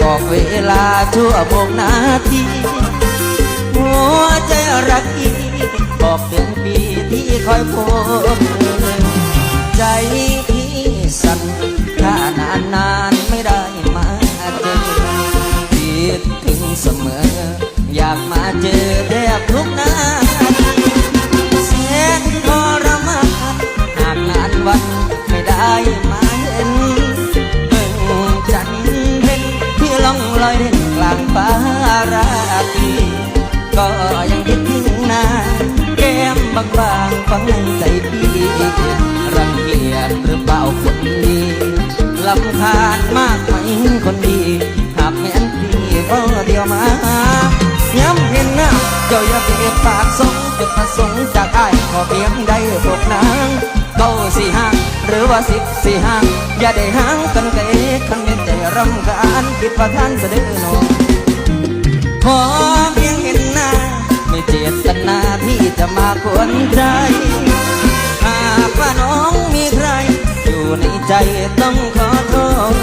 บอกเวลาชั่วโมงนาทีหัวใจรักอีบอกเดือนปีที่คอยพบใจที่สั่นถ้านานนานไม่ได้มาเจอคิดถึงเสมอ อยากมาเจอแทบทุกนาทีแสนทรมานหากนานวันไม่ได้ ลอยเด่นกลางฟ้าราตรีก็ยังคิดถึงน้าแก้มบางๆฝังในใจพี่รังเกียจหรือเปล่าคนดีลำคาญมากไหมคนดี หากแม่นพี่ก็เดียวมาย้ำเห็นหน้าเจ้าอย่าเปียปากสงจุดประสงค์จากไอ้ขอเพียงได้พบนางเก้าสี่ห้าหรือว่าสิบสี่ห้าอย่าได้ห่างกันไกลคันเป็น รำคาญคิดว่าท่านเสด็จน้องขอเพียงเห็นหน้า ไม่เจตนาที่จะมากวนใจหากว่าน้องมีใคร อยู่ในใจต้องขอโทษ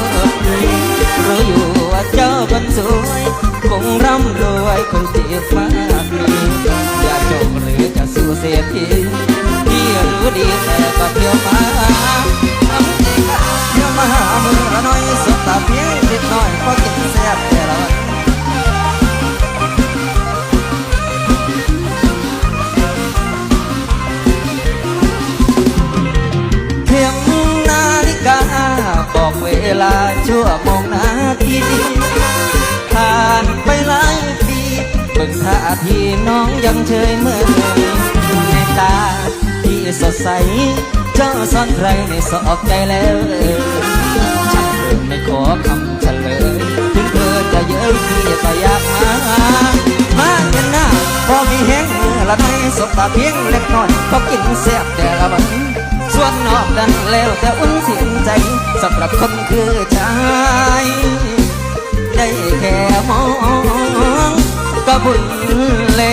รู้อยู่ว่าเจ้าคนสวยคงร่ำรวยคนเจ็บมากมีอย่าจงหรือจะสู้เสียทีพี่รู้ดีแต่ก็เที่ยวมา เวลาชั่วโมงนาทีผ่านไปหลายปีเบิ่งท่าทีน้องยังเฉยเมื่อในตาที่สดใส เจ้าซ่อนใครในสอบใจแล้วฉันเริ่มไม่ขอคำเฉลยถึงเธอจะเย้ยพี่ก็อยากมามาเห็นหน้าพอมีแห้งมือละน้อยสบตาเพียงเล็กน้อยก็กินแซ่บแต่ละวัน ส่วนนอกดันแล้วแต่อุ่นเสียงใจสำหรับคนคือชายได้แค่มองก็บุญแล้ว